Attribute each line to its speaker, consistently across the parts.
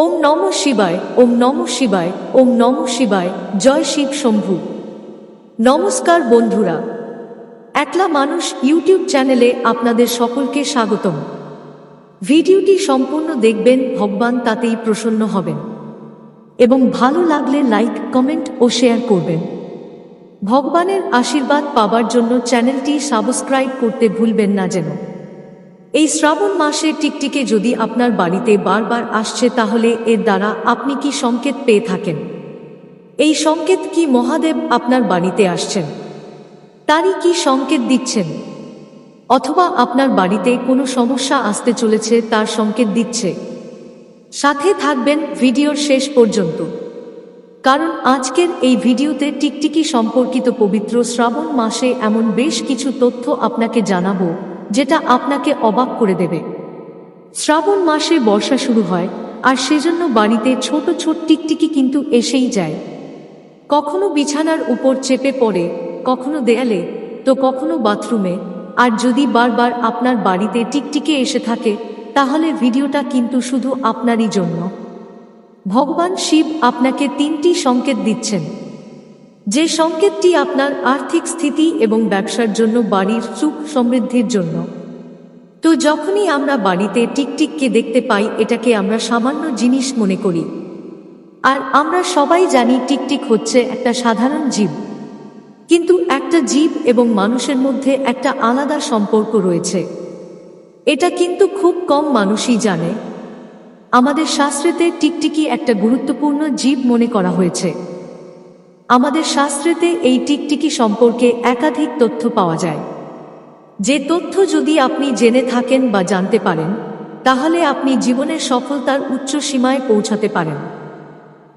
Speaker 1: ওম নম শিবায়, ওম নম শিবায়, ওম নম শিবায়, জয় শিব শম্ভু। নমস্কার বন্ধুরা, একলা মানুষ ইউটিউব চ্যানেলে আপনাদের সকলকে স্বাগতম। ভিডিওটি সম্পূর্ণ দেখবেন, ভগবান তাতেই প্রসন্ন হবেন। এবং ভালো লাগলে লাইক, কমেন্ট ও শেয়ার করবেন। ভগবানের আশীর্বাদ পাবার জন্য চ্যানেলটি সাবস্ক্রাইব করতে ভুলবেন না যেন। এই শ্রাবণ মাসে টিকটিকে যদি আপনার বাড়িতে বারবার আসছে তাহলে এর দ্বারা আপনি কি সংকেত পেয়ে থাকেন? এই সংকেত কি মহাদেব আপনার বাড়িতে আসছেন? তারই কি সংকেত দিচ্ছেন? অথবা আপনার বাড়িতে কোনো সমস্যা আসতে চলেছে তার সংকেত দিচ্ছে? সাথে থাকবেন ভিডিওর শেষ পর্যন্ত। কারণ আজকের এই ভিডিওতে টিকটিকি সম্পর্কিত পবিত্র শ্রাবণ মাসে এমন বেশ কিছু তথ্য আপনাকে জানাব যেটা আপনাকে অবাক করে দেবে। শ্রাবণ মাসে বর্ষা শুরু হয়, আর সেজন্য বাড়িতে ছোট ছোট টিকটিকি কিন্তু এসেই যায়। কখনো বিছানার উপর চেপে পড়ে, কখনো দেয়ালে, তো কখনো বাথরুমে। আর যদি বারবার আপনার বাড়িতে টিকটিকে এসে থাকে, তাহলে ভিডিওটা কিন্তু শুধু আপনারই জন্য। ভগবান শিব আপনাকে তিনটি সংকেত দিচ্ছেন। যে সংকেতটি আপনার আর্থিক স্থিতি এবং ব্যবসার জন্য বাড়ির সুখ সমৃদ্ধির জন্য। তো যখনই আমরা বাড়িতে টিকটিককে দেখতে পাই, এটাকে আমরা সামান্য জিনিস মনে করি। আর আমরা সবাই জানি টিকটিক হচ্ছে একটা সাধারণ জীব। কিন্তু একটা জীব এবং মানুষের মধ্যে একটা আলাদা সম্পর্ক রয়েছে। এটা কিন্তু খুব কম মানুষই জানে। আমাদের শাস্ত্রেতে টিকটিকি একটা গুরুত্বপূর্ণ জীব মনে করা হয়েছে। আমাদের শাস্ত্রেতে এই টিকটিকি সম্পর্কে একাধিক তথ্য পাওয়া যায়। যে তথ্য যদি আপনি জেনে থাকেন বা জানতে পারেন, তাহলে আপনি জীবনের সফলতার উচ্চ সীমায় পৌঁছাতে পারেন।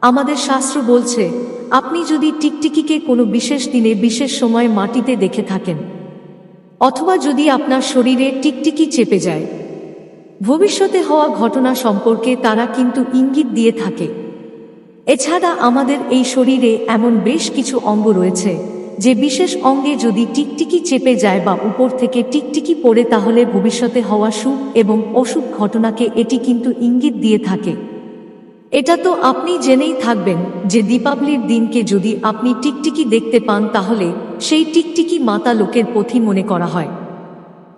Speaker 1: আমাদের শাস্ত্র বলছে, আপনি যদি টিকটিকিকে কোনো বিশেষ দিনে, বিশেষ সময় মাটিতে দেখে থাকেন, অথবা যদি আপনার শরীরে টিকটিকি চেপে যায়, ভবিষ্যতে হওয়া ঘটনা সম্পর্কে তারা কিন্তু ইঙ্গিত দিয়ে থাকে। এছাড়া আমাদের এই শরীরে এমন বেশ কিছু অঙ্গ রয়েছে, যে বিশেষ অঙ্গে যদি টিকটিকি চেপে যায় বা উপর থেকে টিকটিকি পড়ে, তাহলে ভবিষ্যতে হওয়া সুখ এবং অসুখ ঘটনাকে এটি কিন্তু ইঙ্গিত দিয়ে থাকে। এটা তো আপনি জেনেই থাকবেন যে দীপাবলির দিনকে যদি আপনি টিকটিকি দেখতে পান, তাহলে সেই টিকটিকি মাতা লোকের পথি মনে করা হয়।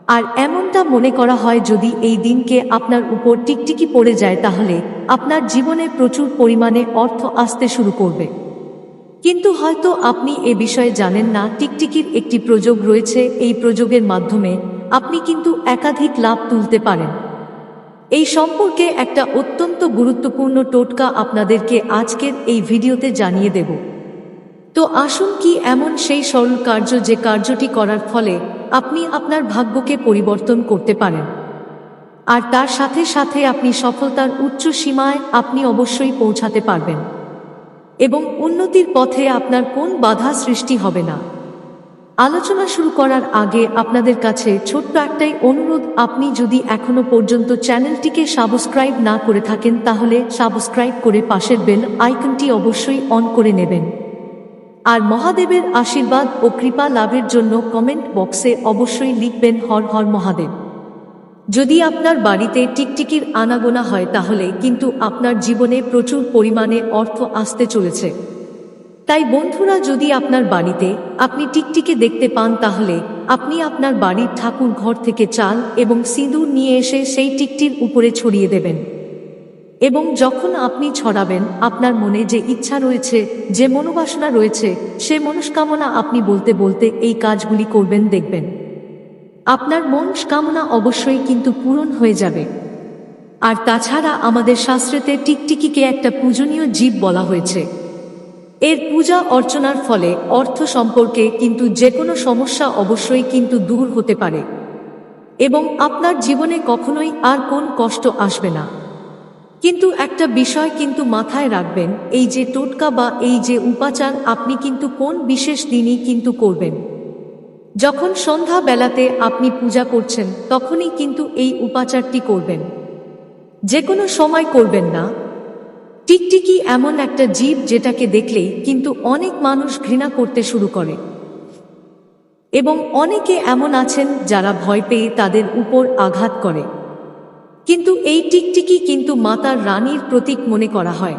Speaker 1: আর এমনটা মনে করা হয় যদি এই দিনকে আপনার উপর টিকটিকি পড়ে যায় তাহলে আপনার জীবনে প্রচুর পরিমাণে অর্থ আসতে শুরু করবে। কিন্তু হয়তো আপনি এ বিষয়ে জানেন না, টিকটিকির একটি প্রযোগ রয়েছে, এই প্রযোগের মাধ্যমে আপনি কিন্তু একাধিক লাভ তুলতে পারেন। এই সম্পর্কে একটা অত্যন্ত গুরুত্বপূর্ণ টোটকা আপনাদেরকে আজকের এই ভিডিওতে জানিয়ে দেব। তো আসুন কি এমন সেই সরল কার্য যে কার্যটি করার ফলে আপনি আপনার ভাগ্যকে পরিবর্তন করতে পারেন। আর তার সাথে সাথে আপনি সফলতার উচ্চ সীমায় আপনি অবশ্যই পৌঁছাতে পারবেন। এবং উন্নতির পথে আপনার কোন বাধা সৃষ্টি হবে না। আলোচনা শুরু করার আগে আপনাদের কাছে ছোট্ট একটাই অনুরোধ, আপনি যদি এখনও পর্যন্ত চ্যানেলটিকে সাবস্ক্রাইব না করে থাকেন, তাহলে সাবস্ক্রাইব করে পাশের বেল আইকনটি অবশ্যই অন করে নেবেন। আর মহাদেবের আশীর্বাদ ও কৃপা লাভের জন্য কমেন্ট বক্সে অবশ্যই লিখবেন হর হর মহাদেব। যদি আপনার বাড়িতে টিকটিকির আনাগোনা হয় তাহলে কিন্তু আপনার জীবনে প্রচুর পরিমাণে অর্থ আসতে চলেছে। তাই বন্ধুরা, যদি আপনার বাড়িতে আপনি টিকটিকে দেখতে পান তাহলে আপনি আপনার বাড়ির ঠাকুর ঘর থেকে চাল এবং সিঁদুর নিয়ে এসে সেই টিকটির উপরে ছড়িয়ে দেবেন। এবং যখন আপনি ছড়াবেন, আপনার মনে যে ইচ্ছা রয়েছে, যে মনোবাসনা রয়েছে, সে মনস্কামনা আপনি বলতে বলতে এই কাজগুলি করবেন, দেখবেন। আপনার মনস্কামনা অবশ্যই কিন্তু পূরণ হয়ে যাবে। আর তাছাড়া আমাদের শাস্ত্রেতে টিকটিকিকে একটা পূজনীয় জীব বলা হয়েছে। এর পূজা অর্চনার ফলে অর্থ সম্পর্কে কিন্তু যে কোনো সমস্যা অবশ্যই কিন্তু দূর হতে পারে। এবং আপনার জীবনে কখনোই আর কোন কষ্ট আসবে না। কিন্তু একটা বিষয় কিন্তু মাথায় রাখবেন, এই যে টোটকা বা এই যে উপাচার আপনি কিন্তু কোন বিশেষ দিনই কিন্তু করবেন। যখন সন্ধ্যা বেলাতে আপনি পূজা করছেন, তখনই কিন্তু এই উপাচারটি করবেন। যে কোনো সময় করবেন না। টিকটিকি এমন একটা জীব যেটাকে দেখলেই কিন্তু অনেক মানুষ ঘৃণা করতে শুরু করে। এবং অনেকে এমন আছেন যারা ভয় পেয়ে তাদের উপর আঘাত করে। কিন্তু এই টিকটিকি কিন্তু মাতার রানীর প্রতীক মনে করা হয়।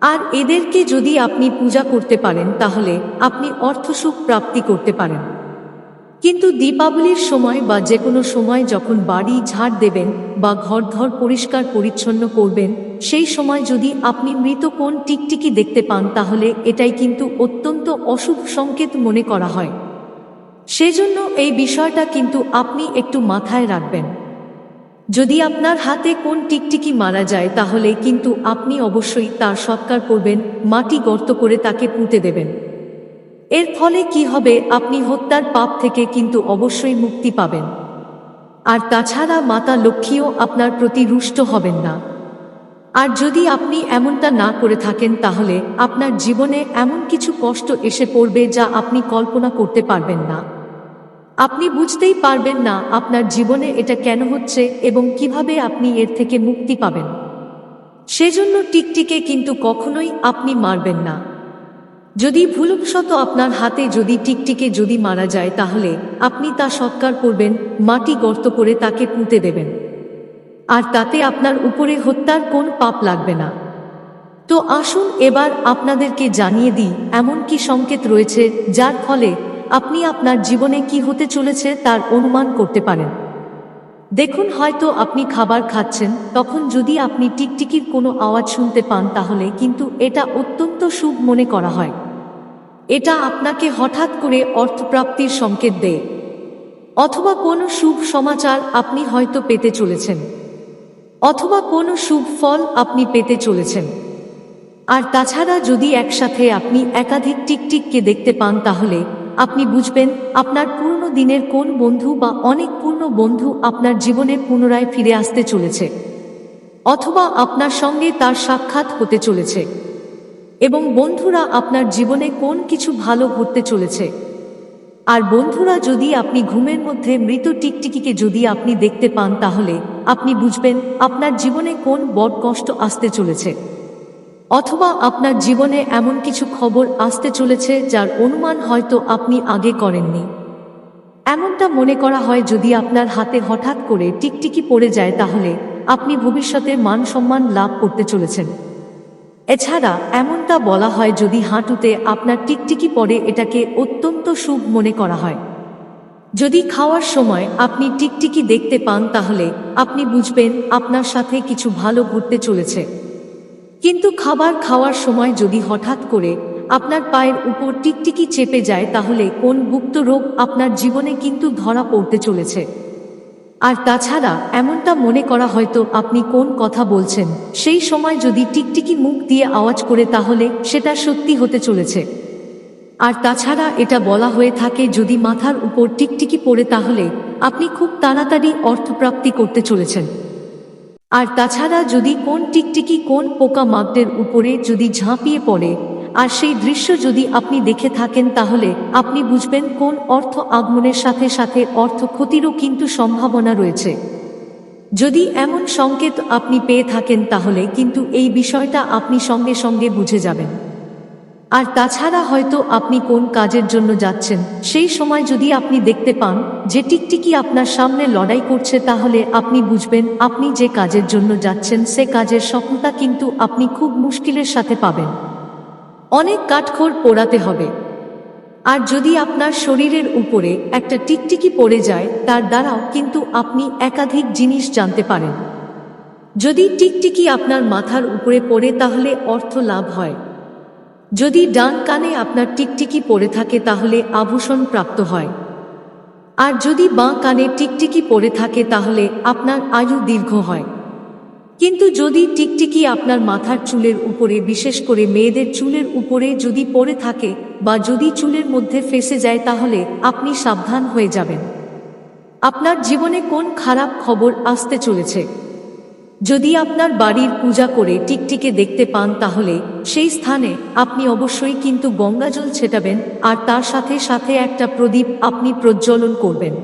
Speaker 1: আর এদেরকে যদি আপনি পূজা করতে পারেন, তাহলে আপনি অর্থসুখ প্রাপ্তি করতে পারেন। কিন্তু দীপাবলির সময় বা যে কোনো সময় যখন বাড়ি ঝাড় দেবেন বা ঘর ঘরধর পরিষ্কার পরিচ্ছন্ন করবেন, সেই সময় যদি আপনি মৃত কোন টিকটিকি দেখতে পান, তাহলে এটাই কিন্তু অত্যন্ত অশুভ সংকেত মনে করা হয়। সেজন্য এই বিষয়টা কিন্তু আপনি একটু মাথায় রাখবেন। যদি আপনার হাতে কোন টিকটিকি মারা যায়, তাহলে কিন্তু আপনি অবশ্যই তার সৎকার করবেন, মাটি গর্ত করে তাকে পুঁতে দেবেন। এর ফলে কি হবে, আপনি হত্যার পাপ থেকে কিন্তু অবশ্যই মুক্তি পাবেন। আর তাছাড়া মাতা লক্ষ্মীও আপনার প্রতি রুষ্ট হবেন না। আর যদি আপনি এমনটা না করে থাকেন, তাহলে আপনার জীবনে এমন কিছু কষ্ট এসে পড়বে যা আপনি কল্পনা করতে পারবেন না। আপনি বুঝতেই পারবেন না আপনার জীবনে এটা কেন হচ্ছে এবং কীভাবে আপনি এর থেকে মুক্তি পাবেন। সেজন্য টিকটিকে কিন্তু কখনোই আপনি মারবেন না। যদি ভুলবশত আপনার হাতে যদি টিকটিকে যদি মারা যায় তাহলে আপনি তা সৎকার করবেন, মাটি গর্ত করে তাকে পুঁতে দেবেন। আর তাতে আপনার উপরে হত্যার কোন পাপ লাগবে না। তো আসুন এবার আপনাদেরকে জানিয়ে দিই এমন কি সংকেত রয়েছে যার ফলে আপনি আপনার জীবনে কি হতে চলেছে তার অনুমান করতে পারেন। দেখুন, হয়তো আপনি খাবার খাচ্ছেন, তখন যদি আপনি টিকটিকির কোনো আওয়াজ শুনতে পান তাহলে কিন্তু এটা অত্যন্ত শুভ মনে করা হয়। এটা আপনাকে হঠাৎ করে অর্থপ্রাপ্তির সংকেত দেয়। অথবা কোনো শুভ সমাচার আপনি হয়তো পেতে চলেছেন। অথবা কোনো শুভ ফল আপনি পেতে চলেছেন। আর তাছাড়া যদি একসাথে আপনি একাধিক টিকটিককে দেখতে পান তাহলে আপনি বুঝবেন আপনার পূর্ণ দিনের কোন বন্ধু বা অনেক পূর্ণ বন্ধু আপনার জীবনে পুনরায় ফিরে আসতে চলেছে, অথবা আপনার সঙ্গে তার সাক্ষাৎ হতে চলেছে, এবং বন্ধুরা আপনার জীবনে কোন কিছু ভালো ঘটতে চলেছে। আর বন্ধুরা যদি আপনি ঘুমের মধ্যে মৃত টিকটিকিকে যদি আপনি দেখতে পান, তাহলে আপনি বুঝবেন আপনার জীবনে কোন বড় কষ্ট আসতে চলেছে। অথবা আপনার জীবনে এমন কিছু খবর আসতে চলেছে যার অনুমান হয়তো আপনি আগে করেননি। এমনটা মনে করা হয় যদি আপনার হাতে হঠাৎ করে টিকটিকি পড়ে যায় তাহলে আপনি ভবিষ্যতে মান সম্মান লাভ করতে চলেছেন। এছাড়া এমনটা বলা হয় যদি হাঁটুতে আপনার টিকটিকি পড়ে এটাকে অত্যন্ত শুভ মনে করা হয়। যদি খাওয়ার সময় আপনি টিকটিকি দেখতে পান তাহলে আপনি বুঝবেন আপনার সাথে কিছু ভালো ঘটতে চলেছে। কিন্তু খাবার খাওয়ার সময় যদি হঠাৎ করে আপনার পায়ের উপর টিকটিকি চেপে যায়, তাহলে কোন গুপ্ত রোগ আপনার জীবনে কিন্তু ধরা পড়তে চলেছে? আর তাছাড়া এমনটা মনে করা হয়তো আপনি কোন কথা বলছেন, সেই সময় যদি টিকটিকি মুখ দিয়ে আওয়াজ করে, তাহলে সেটা সত্যি হতে চলেছে। আর তাছাড়া এটা বলা হয়ে থাকে, যদি মাথার উপর টিকটিকি পড়ে, তাহলে আপনি খুব তাড়াতাড়ি অর্থপ্রাপ্তি করতে চলেছেন। আর তাছাড়া যদি কোন টিকটিকি কোন পোকা মাগদের উপরে যদি ঝাঁপিয়ে পড়ে, আর সেই দৃশ্য যদি আপনি দেখে থাকেন তাহলে আপনি বুঝবেন কোন অর্থ আগমনের সাথে সাথে অর্থ ক্ষতিরও কিন্তু সম্ভাবনা রয়েছে। যদি এমন সংকেত আপনি পেয়ে থাকেন তাহলে কিন্তু এই বিষয়টা আপনি সঙ্গে সঙ্গে বুঝে যাবেন। আর তাছাড়া হয়তো আপনি কোন কাজের জন্য যাচ্ছেন, সেই সময় যদি আপনি দেখতে পান যে টিকটিকি আপনার সামনে লড়াই করছে, তাহলে আপনি বুঝবেন আপনি যে কাজের জন্য যাচ্ছেন, সে কাজের সফলতা কিন্তু আপনি খুব মুশকিলের সাথে পাবেন। অনেক কাঠখড় পোড়াতে হবে। আর যদি আপনার শরীরের উপরে একটা টিকটিকি পড়ে যায়, তার দ্বারাও কিন্তু আপনি একাধিক জিনিস জানতে পারেন। যদি টিকটিকি আপনার মাথার উপরে পড়ে, তাহলে অর্থ লাভ হয়। যদি ডান কানে আপনার টিকটিকি পড়ে থাকে তাহলে আভূষণ প্রাপ্ত হয়। আর যদি বাঁ কানে টিকটিকি পড়ে থাকে তাহলে আপনার আয়ু দীর্ঘ হয়। কিন্তু যদি টিকটিকি আপনার মাথার চুলের উপরে, বিশেষ করে মেয়েদের চুলের উপরে যদি পড়ে থাকে বা যদি চুলের মধ্যে ফেসে যায় তাহলে আপনি সাবধান হয়ে যাবেন। আপনার জীবনে কোন খারাপ খবর আসতে চলেছে? যদি আপনার বাড়ির পূজা করে টিকটিকে দেখতে পান তাহলে, সেই স্থানে আপনি অবশ্যই কিন্তু গঙ্গাজল ছেটাবেন আর তার সাথে সাথে একটা প্রদীপ আপনি প্রজ্বলন করবেন।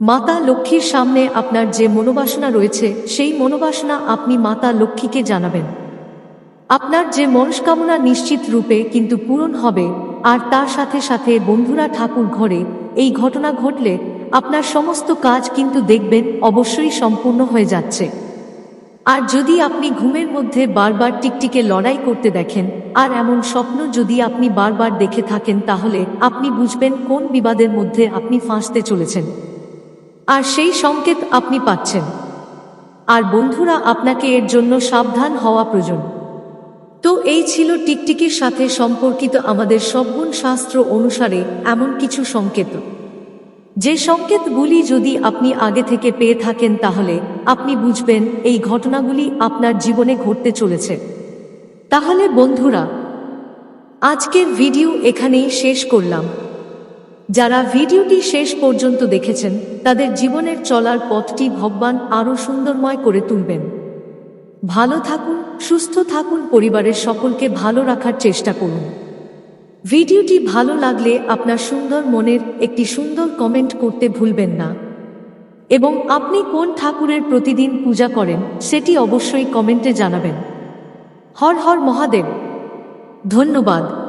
Speaker 1: মাতা লক্ষ্মীর সামনে আপনার যে মনোবাসনা রয়েছে, সেই মনোবাসনা আপনি মাতা লক্ষ্মীকে জানাবেন। আপনার যে মনস্কামনা নিশ্চিত রূপে কিন্তু পূরণ হবে, আর তার সাথে সাথে বন্ধুরা ঠাকুর ঘরে এই ঘটনা ঘটলে আপনার সমস্ত কাজ কিন্তু দেখবেন, অবশ্যই সম্পূর্ণ হয়ে যাচ্ছে। আর যদি আপনি ঘুমের মধ্যে বারবার টিকটিকে লড়াই করতে দেখেন, আর এমন স্বপ্ন যদি আপনি বারবার দেখে থাকেন, তাহলে আপনি বুঝবেন কোন বিবাদের মধ্যে আপনি ফাঁসতে চলেছেন। আর সেই সংকেত আপনি পাচ্ছেন। আর বন্ধুরা, আপনাকে এর জন্য সাবধান হওয়া প্রয়োজন। তো এই ছিল টিকটিকির সাথে সম্পর্কিত আমাদের সবগুণ শাস্ত্র অনুসারে এমন কিছু সংকেত। যে সংকেতগুলি যদি আপনি আগে থেকে পেয়ে থাকেন তাহলে আপনি বুঝবেন এই ঘটনাগুলি আপনার জীবনে ঘটতে চলেছে। তাহলে বন্ধুরা, আজকের ভিডিও এখানেই শেষ করলাম। যারা ভিডিওটি শেষ পর্যন্ত দেখেছেন, তাদের জীবনের চলার পথটি ভগবান আরও সুন্দরময় করে তুলবেন। ভালো থাকুন, সুস্থ থাকুন, পরিবারের সকলকে ভালো রাখার চেষ্টা করুন। ভিডিওটি ভালো লাগলে আপনার সুন্দর মনের একটি সুন্দর কমেন্ট করতে ভুলবেন না। এবং আপনি কোন ঠাকুরের প্রতিদিন পূজা করেন, সেটি অবশ্যই কমেন্টে জানাবেন। হর হর মহাদেব। ধন্যবাদ।